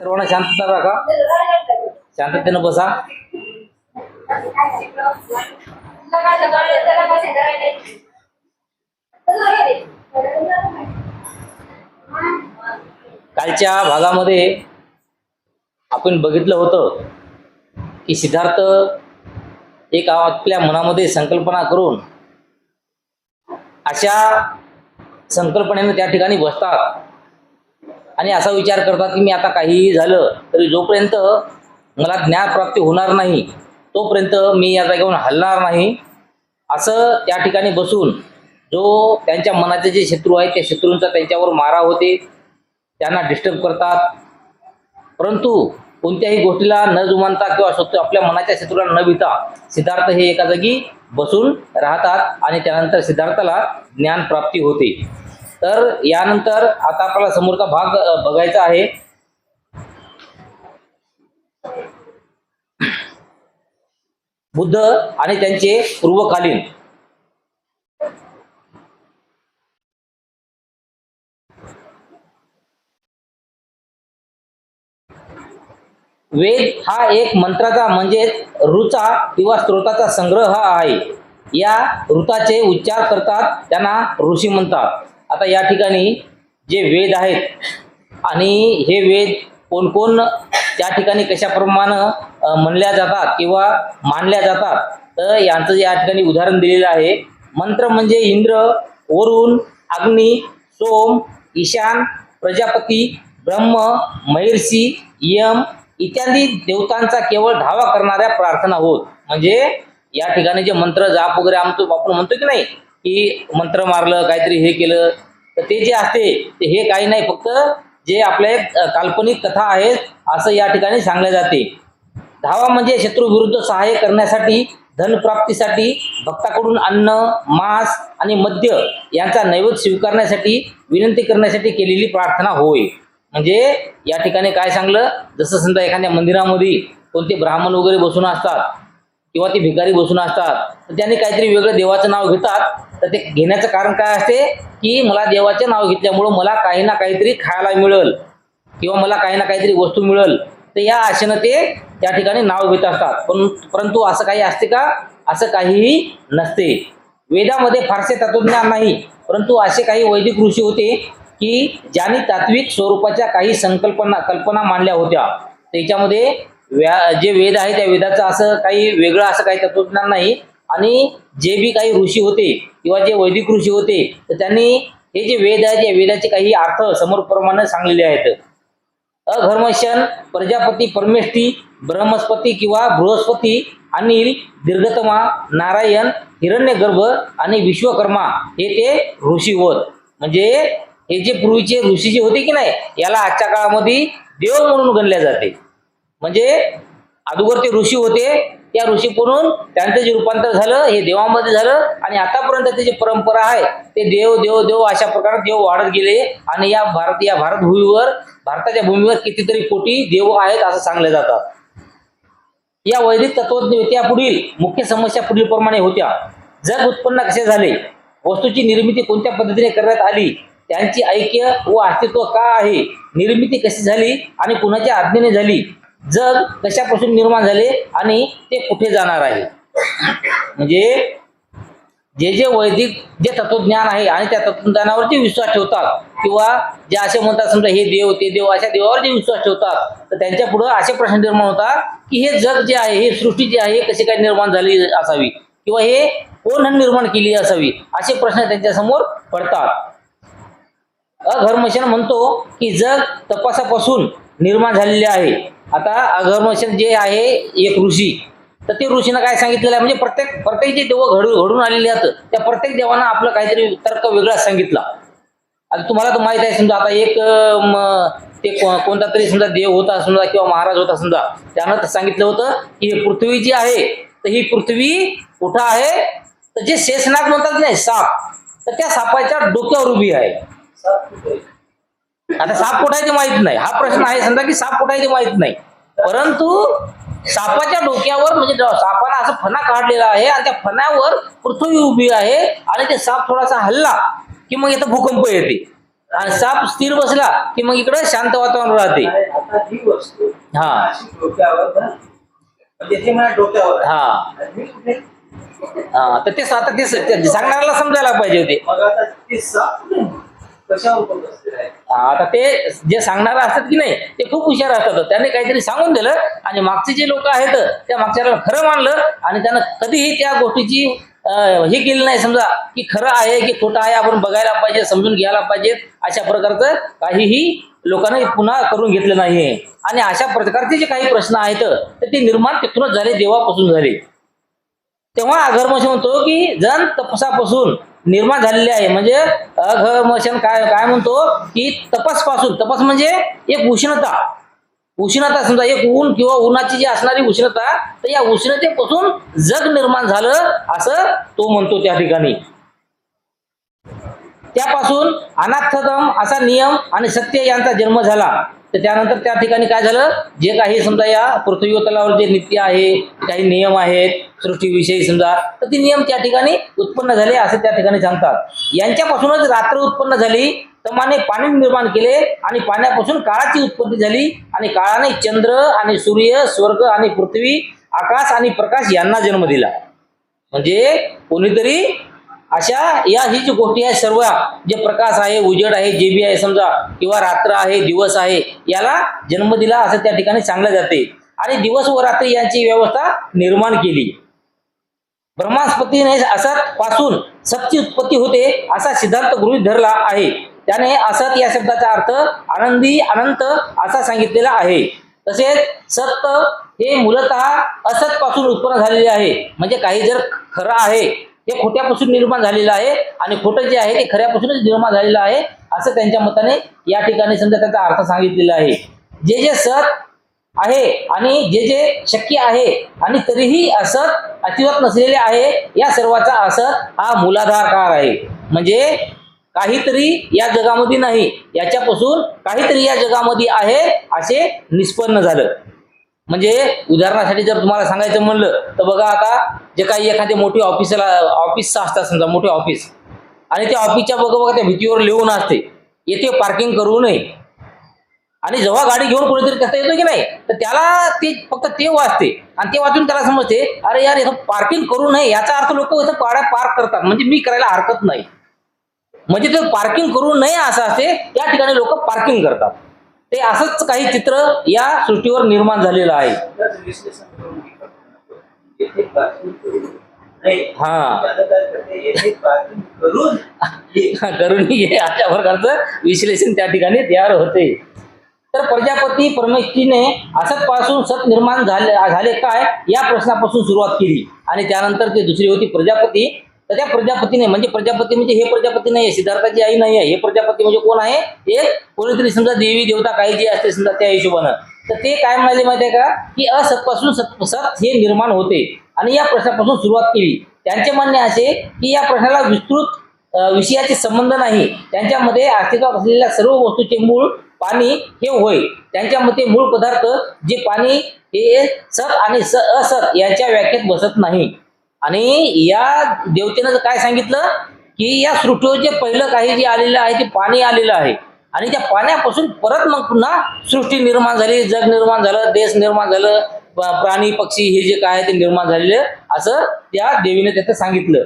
सर्वांना शांतता राखा. शांततेनं बसा. कालच्या भागामध्ये आपण बघितलं होतं की सिद्धार्थ एक आपल्या मनामध्ये संकल्पना करून अशा संकल्पनेने त्या ठिकाणी बसतात. आणि असा विचार करतात की मी आता काहीही झालं तरी जोपर्यंत मला ज्ञानप्राप्ती होणार नाही तोपर्यंत मी या जागेवरून हलणार नाही. असं त्या ठिकाणी बसून जो त्यांच्या मनाचे जे शत्रू आहेत त्या शत्रूंचा त्यांच्यावर मारा होते त्यांना डिस्टर्ब करतात. परंतु कोणत्याही गोष्टीला न जुमानता किंवा शत्रू आपल्या मनाच्या शत्रूला न भिता सिद्धार्थ हे एका जागी बसून राहतात आणि त्यानंतर सिद्धार्थाला ज्ञानप्राप्ती होते. तर यानंतर आता आपल्याला समोरचा भाग बघायचा आहे. बुद्ध आणि त्यांचे पूर्वकालीन. वेद हा एक मंत्राचा म्हणजेच ऋचा किंवा स्त्रोताचा संग्रह आहे. या ऋताचे उच्चार करतात त्यांना ऋषी म्हणतात. आता या ठिकाणी जे वेद आहेत आणि हे वेद कोणकोण त्या ठिकाणी कशाप्रमाणे म्हणल्या जातात किंवा मानल्या जातात तर यांचं या ठिकाणी उदाहरण दिलेलं आहे. मंत्र म्हणजे इंद्र वरुण अग्नी सोम ईशान प्रजापती ब्रह्म महिर्षी यम इत्यादी देवतांचा केवळ धावा करणाऱ्या प्रार्थना होत. म्हणजे या ठिकाणी जे मंत्र जाप वगैरे आमचं आपण म्हणतो की नाही की मंत्र मारलं काहीतरी हे केलं तर ते जे असते ते हे काही नाही. फक्त जे आपल्या एक काल्पनिक कथा आहेत असं या ठिकाणी सांगले जाते. धावा म्हणजे शत्रूविरुद्ध सहाय्य करण्यासाठी धनप्राप्तीसाठी भक्ताकडून अन्न मांस आणि मद्य यांचा नैवेद्य स्वीकारण्यासाठी विनंती करण्यासाठी केलेली प्रार्थना होय. म्हणजे या ठिकाणी काय सांगलं? जसं समजा एखाद्या मंदिरामध्ये कोणते ब्राह्मण वगैरे बसून असतात किंवा ते भिकारी बसून असतात तर त्यांनी काहीतरी वेगळं देवाचं नाव घेतात. तर ते घेण्याचं कारण काय असते की मला देवाचे नाव घेतल्यामुळं मला काही ना काहीतरी खायला मिळेल किंवा मला काही ना काहीतरी वस्तू मिळेल. तर या आशेनं ते त्या ठिकाणी नाव घेत असतात. पण परंतु असं काही असते का? असं काहीही नसते. वेदामध्ये फारसे तत्वज्ञान नाही. परंतु असे काही वैदिक ऋषी होते की ज्यांनी तात्विक स्वरूपाच्या काही संकल्पना कल्पना मांडल्या होत्या. त्याच्यामध्ये जे वेद आहे त्या वेदाचं असं काही वेगळं असं काही तत्वज्ञान नाही. आणि जे बी काही ऋषी होते किंवा जे वैदिक ऋषी होते तर त्यांनी हे जे वेद आहेत या वेदाचे काही अर्थ समोरप्रमाणे सांगलेले आहेत. अघर्मशन प्रजापती परमेष्ठी ब्रह्मस्पती किंवा बृहस्पती अनिल दीर्घतमा नारायण हिरण्यगर्भ आणि विश्वकर्मा हे ते ऋषी होत. म्हणजे हे जे पूर्वीचे ऋषी जे होते की नाही याला आजच्या काळामध्ये देव म्हणून गणल्या जाते. म्हणजे अगोदर ते ऋषी होते त्या ऋषी त्यांचं जे रूपांतर झालं हे देवामध्ये झालं आणि आतापर्यंत त्याची परंपरा आहे ते देव देव देव अशा प्रकारे देव वाढत गेले आणि या भारत या भारत भूमीवर भारताच्या भूमीवर कितीतरी कोटी देव आहेत असं सांगले जातात या वैदिक तत्वज्ञ पुढील मुख्य समस्या पुढीलप्रमाणे होत्या. जग उत्पन्न कसे झाले वस्तूची निर्मिती कोणत्या पद्धतीने करण्यात आली त्यांची ऐक्य व अस्तित्व का आहे निर्मिती कशी झाली आणि कुणाच्या आज्ञेने झाली जग कशापासून निर्माण झाले आणि ते कुठे जाणार आहे? म्हणजे जे जे वैदिक जे तत्वज्ञान आहे आणि त्या तत्वज्ञानावर जे विश्वास ठेवतात किंवा जे असे म्हणतात समजा हे देव ते देव अशा देवावर जे विश्वास ठेवतात तर त्यांच्या पुढे असे प्रश्न निर्माण होतात की हे जग जे आहे हे सृष्टी जी आहे कशी काय निर्माण झाली असावी? किंवा हे कोण निर्माण केली असावी? असे प्रश्न त्यांच्यासमोर पडतात. अघर्मशन म्हणतो की जग तपासापासून निर्माण झालेले आहे. आता अगरमशन जे आहे एक ऋषी तर ते ऋषीनं काय सांगितलेलं आहे? म्हणजे प्रत्येक प्रत्येक जे देव घडू घडून आलेले आहेत त्या प्रत्येक देवानं आपलं काहीतरी तर्क वेगळाच सांगितला. आता तुम्हाला तर माहीत आहे समजा आता एक म, ते कोणता तरी समजा देव होता समजा किंवा महाराज होता समजा त्यानं सांगितलं होतं की पृथ्वी जी आहे तर ही पृथ्वी कुठं आहे? तर जे शेषनाग म्हणतात नाही साप तर त्या सापाच्या डोक्यावर उभी आहे? आता साप कुठे आहे ते माहीत नाही हा प्रश्न आहे समजा की साप कुठे आहे ते माहीत नाही परंतु सापाच्या डोक्यावर म्हणजे सापाला असं फणा काढलेला आहे आणि त्या फण्यावर पृथ्वी उभी आहे आणि ते साप थोडासा हल्ला की मग इथं भूकंप येते आणि साप स्थिर बसला की मग इकडं शांत वातावरण राहते आता ही हा. म्हणजे. हा? हा तर ते आता ते ते सांगणाऱ्याला समजायला पाहिजे होते आता ते जे सांगणार असतात की नाही ते खूप हुशार असतात. त्यांनी काहीतरी सांगून दिलं आणि मागचे जे लोक आहेत त्या मागच्याला खरं मानलं आणि त्यानं कधीही त्या गोष्टीची हे केली नाही. समजा की खरं आहे की खोटं आहे आपण बघायला पाहिजे समजून घ्यायला पाहिजे अशा प्रकारचं काहीही लोकांनी पुन्हा करून घेतलं नाही आणि अशा प्रकारचे जे काही प्रश्न आहेत तर ते निर्माण तिथूनच झाले देवापासून झाले. तेव्हा अघर्मशन म्हणतो की जण तपसापासून निर्माण झालेले आहे. म्हणजे अघमशन काय काय म्हणतो की तपासपासून. तपास म्हणजे एक उष्णता. उष्णता समजा एक ऊन किंवा उन्हाची जी असणारी उष्णता तर या उष्णतेपासून जग निर्माण झालं असं तो म्हणतो त्या ठिकाणी. त्यापासून अनाथतम असा नियम आणि सत्य यांचा जन्म झाला. तर त्यानंतर त्या ठिकाणी काय झालं? जे काही समजा या पृथ्वी तलावर जे नित्य आहे काही नियम आहेत सृष्टीविषयी समजा तर ते नियम त्या ठिकाणी उत्पन्न झाले असे त्या ठिकाणी सांगतात. यांच्यापासूनच रात्र उत्पन्न झाली तमाने पाणी निर्माण केले आणि पाण्यापासून काळाची उत्पत्ती झाली आणि काळाने चंद्र आणि सूर्य स्वर्ग आणि पृथ्वी आकाश आणि प्रकाश यांना जन्म दिला. म्हणजे कोणीतरी अशा या ही जी गोष्टी आहेत सर्व जे प्रकाश आहे उजेड आहे जे बी आहे समजा किंवा रात्र आहे दिवस आहे याला जन्म दिला असं त्या ठिकाणी सांगलं जाते. आणि दिवस व रात्री यांची व्यवस्था निर्माण केली. ब्रह्मास्पतीने असत पासून सत्य उत्पत्ती होते असा सिद्धांत गृहीत धरला आहे. त्याने असत या शब्दाचा अर्थ आनंदी अनंत असा सांगितलेला आहे. तसेच सत्य हे मूलतः असत पासून उत्पन्न झालेले आहे. म्हणजे काही जर खरं आहे हे खोट्यापासून निर्माण झालेलं आहे आणि खोटं जे आहे ते खऱ्यापासूनच निर्माण झालेलं आहे असं त्यांच्या मताने या ठिकाणी समजा त्याचा अर्थ सांगितलेला आहे. जे जे सत आहे आणि जे जे शक्य आहे आणि तरीही असत अस्तित्वात नसलेले आहे या सर्वाचा असत हा मूलाधारकार आहे. म्हणजे काहीतरी या जगामध्ये नाही याच्यापासून काहीतरी या जगामध्ये आहे असे निष्पन्न झालं. म्हणजे उदाहरणासाठी जर तुम्हाला सांगायचं म्हणलं तर बघा आता जे काही एखादे मोठे ऑफिसला ऑफिस असतात समजा मोठे ऑफिस आणि त्या ऑफिसच्या बघा बघा त्या भीतीवर लिहून असते. येथे पार्किंग करू नये. आणि जेव्हा गाडी घेऊन कुठेतरी कसं येतो की नाही तर त्याला ते फक्त ते वाचते. आणि ते वाचून त्याला समजते अरे यार इथं पार्किंग करू नये याचा अर्थ लोक इथं पाड्या पार्क करतात. म्हणजे मी करायला हरकत नाही. म्हणजे ते पार्किंग करू नये असं असते त्या ठिकाणी लोक पार्किंग करतात. ते असंच काही चित्र या सृष्टीवर निर्माण झालेलं आहे. हा. करून अशा प्रकारचं विश्लेषण त्या ठिकाणी तयार होते. तर प्रजापती परमेश्वरीने असत पासून सत निर्माण झाले झाले काय? या प्रश्नापासून सुरुवात केली. आणि त्यानंतर ते दुसरी होती प्रजापती. तर त्या प्रजापतीने म्हणजे प्रजापती म्हणजे हे प्रजापती नाही आहे सिद्धार्थाची आई नाही आहे हे प्रजापती म्हणजे कोण आहे? हे कोणीतरी समजा देवी देवता काही जे असते समजा त्या हिशोबानं. तर ते काय म्हणाले माहिती आहे का? की असतपासून सत सत हे निर्माण होते. आणि या प्रश्नापासून सुरुवात केली. त्यांचे म्हणणे असे की या प्रश्नाला विस्तृत विषयाचे संबंध नाही. त्यांच्यामध्ये अस्तित्वात असलेल्या सर्व वस्तूचे मूळ पाणी हे होय. त्यांच्या मते मूळ पदार्थ जे पाणी हे सत आणि स असत यांच्या व्याख्येत बसत नाही. आणि या देवतेनं काय सांगितलं? की या सृष्टीवर जे पहिलं काही जे आलेलं आहे ते पाणी आलेलं आहे. आणि त्या पाण्यापासून परत मग पुन्हा सृष्टी निर्माण झाली जग निर्माण झालं देश निर्माण झालं प्राणी पक्षी हे जे काय आहे ते निर्माण झालेलं असं त्या देवीने त्याचं सांगितलं.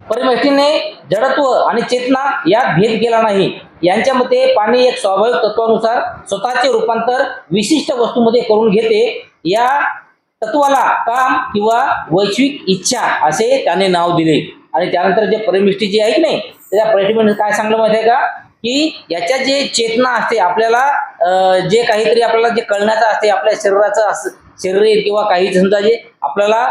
परिमष्टीने जडत्व आणि चेतना यात भेद केला नाही. यांच्या मते पाणी एक स्वाभाविक तत्वानुसार स्वतःचे रूपांतर विशिष्ट वस्तूमध्ये करून घेते. या तत्वाला काम किंवा वैश्विक इच्छा असे त्याने नाव दिले. आणि त्यानंतर जे परमिष्ठी आहे की नाही त्या परमिष्ठी काय सांगलं माहिती आहे का? की याच्या जे चेतना असते आपल्याला जे काहीतरी आपल्याला जे कळण्याचं असते आपल्या शरीराचं अस शरीर किंवा काही समजा जे आपल्याला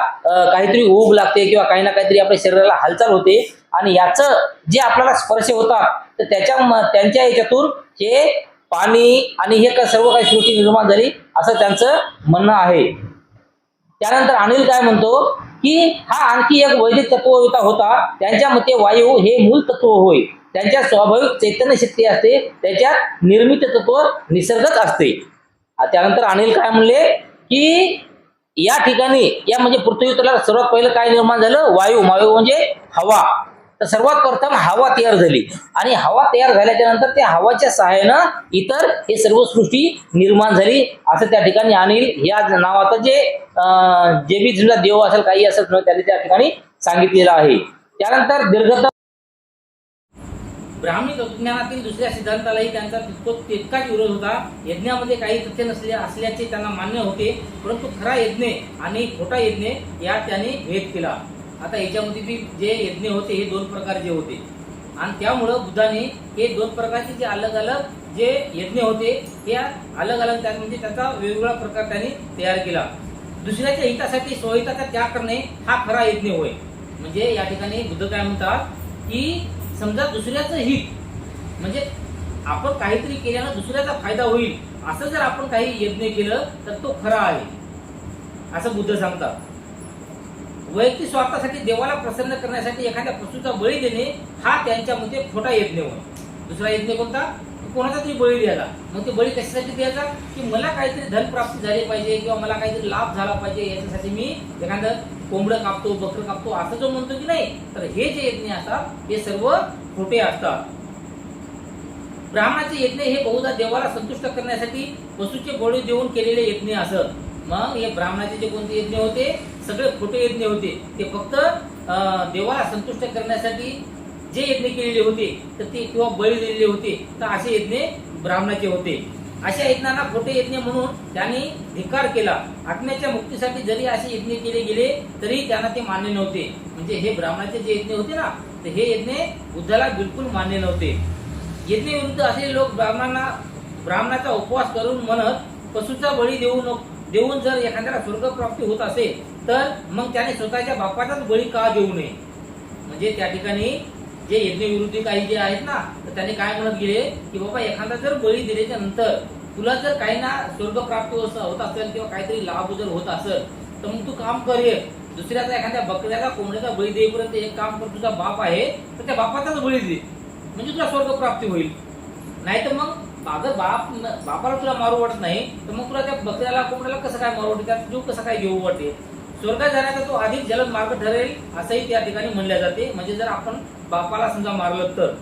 काहीतरी ऊब लागते किंवा काही ना काहीतरी आपल्या शरीराला हालचाल होते. आणि याचं जे आपल्याला स्पर्श होतात तर त्याच्या म- त्यांच्या याच्यातून हे पाणी आणि हे का सर्व काही सृष्टी निर्माण झाली असं त्यांचं म्हणणं आहे. त्यानंतर अनिल काय म्हणतो की हा आणखी एक वैदिक तत्वविता होता त्यांच्या मते वायू हे मूल तत्व होय. त्यांच्या स्वाभाविक चैतन्य शक्ती असते. त्याच्यात निर्मित तत्व निसर्गच असते. त्यानंतर अनिल काय म्हणले की या ठिकाणी या म्हणजे पृथ्वी सर्वात पहिलं काय निर्माण झालं? वायू. वायू म्हणजे हवा. तर सर्वात प्रथम हवा तयार झाली. आणि हवा तयार झाल्याच्यानंतर त्या हवाच्या सहाय्यानं इतर हे सर्व सृष्टी निर्माण झाली. असं त्या ठिकाणी अनिल या नावाचं जे जे बी जुना देव असेल काही असेल त्याने त्या ठिकाणी सांगितलेलं आहे. त्यानंतर दीर्घत ब्राह्मी तत्वज्ञानातील दुसऱ्या सिद्धांतालाही त्यांचा तितको तितकाच विरोध होता. यज्ञामध्ये काही तथ्य नसले असल्याचे त्यांना मान्य होते परंतु खरा यज्ञ आणि खोटा यज्ञ यात त्यांनी भेद केला. आता याच्यामध्ये बी जे यज्ञ होते हे दोन प्रकारचे होते. आणि त्यामुळं बुद्धाने हे दोन प्रकारचे जे अलग अलग जे यज्ञ होते हे अलग अलग त्या म्हणजे त्याचा वेगवेगळा प्रकार त्यांनी तयार केला. दुसऱ्याच्या हितासाठी स्वहिताचा त्याग करणे हा खरा यज्ञ होय. म्हणजे या ठिकाणी बुद्ध काय म्हणतात की समजा दुसऱ्याचं हित म्हणजे आपण काहीतरी केल्यानं दुसऱ्याचा फायदा होईल असं जर आपण काही यज्ञ केलं तर तो खरा आहे. असं बुद्ध सांगतात. वैयक्तिक स्वार्थासाठी देवाला प्रसन्न करण्यासाठी एखाद्या पशूचा बळी देणे हा त्यांच्यामध्ये खोटा यज्ञ होय. दुसरा यज्ञ कोणता? कोणाचा तरी बळी द्यायचा मग ते बळी कशासाठी द्यायचा? की मला काहीतरी धन प्राप्ती झाली पाहिजे किंवा मला काहीतरी लाभ झाला पाहिजे याच्यासाठी मी एखादं कोंबडं कापतो बकरं कापतो असं जो म्हणतो की नाही तर हे जे यज्ञ असतात हे सर्व खोटे असतात. ब्राह्मणाचे यज्ञ हे बहुधा देवाला संतुष्ट करण्यासाठी पशुचे बळी देऊन केलेले यज्ञ असत. मग हे ब्राह्मणाचे जे कोणते यज्ञ होते? सगळे खोटे यज्ञ होते. ते फक्त देवाला संतुष्ट करण्यासाठी जे यज्ञ केलेले होते तर ते किंवा बळी दिलेले होते तर असे यज्ञ ब्राह्मणाचे होते. अशा यज्ञांना खोटे यज्ञ म्हणून त्यांनी धिकार केला. आत्म्याच्या मुक्तीसाठी जरी असे यज्ञ केले गेले तरी त्यांना ते मान्य नव्हते. म्हणजे हे ब्राह्मणाचे जे यज्ञ होते ना तर हे यज्ञ बुद्धाला बिलकुल मान्य नव्हते. यज्ञ विरुद्ध असे लोक ब्राह्मणांना ब्राह्मणाचा उपवास करून म्हणत पशूचा बळी देऊ देऊन जर एखाद्याला स्वर्ग प्राप्ती होत असेल तर मग त्याने स्वतःच्या बापाचाच बळी का देऊ नये? म्हणजे त्या ठिकाणी जे यज्ञ विरोधी काही जे आहेत ना तर त्याने काय म्हणत गेले की बाबा एखादा जर बळी दिल्याच्या नंतर तुला जर काही ना स्वर्ग प्राप्त होत असेल किंवा काहीतरी लाभ जर होत असेल तर मग तू काम कर दुसऱ्याचा एखाद्या बकऱ्याचा कोंबड्याचा बळी देईपर्यंत एक काम कर तुझा बाप आहे तर त्या बापाचाच बळी दे. म्हणजे तुला स्वर्ग प्राप्ती होईल. नाही तर मग अगर बाप बापाला तुला मारू वाटत नाही तर मग तुला त्या बकऱ्याला कोंबड्याला कसं काय मारू वाटते? त्यात जीव कसं काय घेऊ वाटते? स्वर्गात जाण्याचा तो अधिक जलद मार्ग ठरेल असंही त्या ठिकाणी म्हणले जाते. म्हणजे जर आपण बापाला समजा मारलं तर.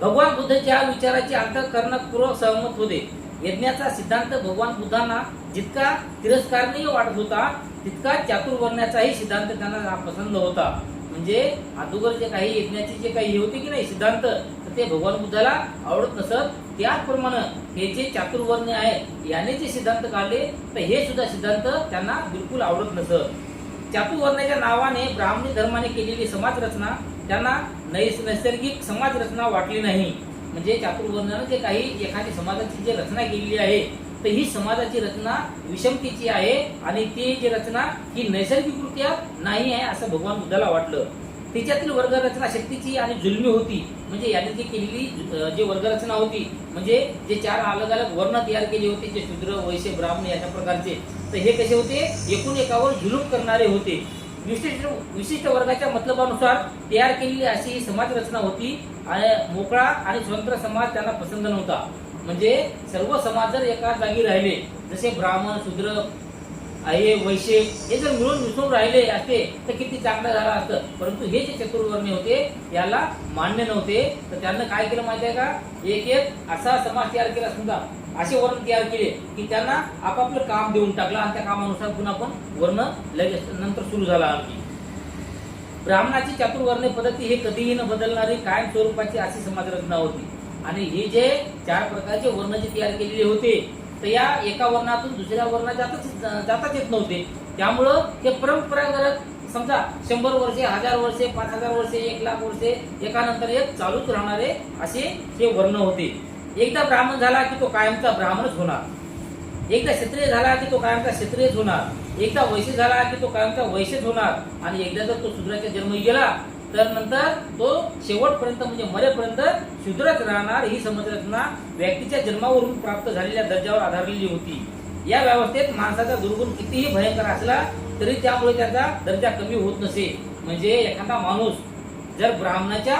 भगवान बुद्धच्या विचाराची अंतकरणपूर्वक सहमत होते. यज्ञाचा सिद्धांत भगवान बुद्धांना जितका तिरस्कारणीय वाटत होता तितका चातुर्वर्ण्याचाही सिद्धांत त्यांना पसंत होता. म्हणजे अगोदर जे काही यज्ञाचे जे काही हे होते की नाही सिद्धांत ते भगवान बुद्धाला आवडत नसत त्याचप्रमाणे हे जे चातुर्वर्ण्य आहे याने जे सिद्धांत काढले तर हे सुद्धा सिद्धांत त्यांना बिलकुल आवडत नसत. चातुर्वर्ण्याच्या नावाने ब्राह्मणी धर्माने केलेली समाज रचना त्यांना नैसर्गिक समाज रचना वाटली नाही. म्हणजे चातुर्वर्णानं जे काही एखादी समाजाची जी रचना केलेली आहे तर ही समाजाची रचना विषमतेची आहे आणि ती जी रचना ही नैसर्गिकरित्या नाही आहे असं भगवान बुद्धाला वाटलं. त्याच्यातील वर्गरचना शक्तीची आणि जुलमी होती म्हणजे याने जी केलेली जी वर्गरचना होती म्हणजे जे चार अलग अलग वर्ण तयार केले होते जे शूद्र वैश्य ब्राह्मण अशा प्रकारचे तर हे कसे होते? एकूण एकावर जुलूम करणारे होते. विशिष्ट विशिष्ट वर्गाच्या मतलबानुसार तयार केलेली अशी ही समाज रचना होती आणि मोकळा आणि स्वतंत्र समाज त्यांना पसंत नव्हता. म्हणजे सर्व समाज जर एका जागी राहिले जसे ब्राह्मण शूद्र हे वैश्य हे जर मिळून मिसळून राहिले असते तर किती चांगलं झालं असतं. परंतु हे जे चतुर्वर्णी होते याला मान्य नव्हते. तर त्यांना काय केलं माहिती आहे का? एक एक असा समाज तयार केला समजा. असे वर्ण तयार केले की त्यांना आपापलं काम देऊन टाकलं आणि त्या कामानुसार पुन्हा पण वर्ण लगेच नंतर सुरू झाला आणखी. ब्राह्मणाची चातुर्वर्ण्य पद्धती हे कधीही न बदलणारी कायम स्वरूपाची अशी समाज रचना होती. आणि हे जे चार प्रकारचे वर्ण जे तयार केलेले होते तर या एका वर्णातून दुसऱ्या वर्णात जाताच जाताच येत नव्हते. त्यामुळं हे परंपरागत समजा शंभर वर्षे हजार वर्षे पाच हजार वर्षे एक लाख वर्षे एकानंतर एक चालूच राहणारे असे हे वर्ण होते. एकदा ब्राह्मण झाला की तो कायमचा ब्राह्मणच होणार. एकदा क्षत्रिय झाला की तो कायमचा क्षत्रियच होणार. एकदा वैश्य झाला की तो कायमचा वैश्यच होणार. आणि एकदा जर तो शूद्राच्या जन्म गेला तर नंतर तो शेवटपर्यंत म्हणजे मरेपर्यंत शुद्रच राहणार ही समजरचना व्यक्तीच्या जन्मावरून प्राप्त झालेल्या दर्जावर आधारलेली होती. या व्यवस्थेत माणसाचा दुर्गुण कितीही भयंकर असला तरी त्यामुळे त्याचा दर्जा कमी होत नसे. म्हणजे एखादा माणूस जर ब्राह्मणाच्या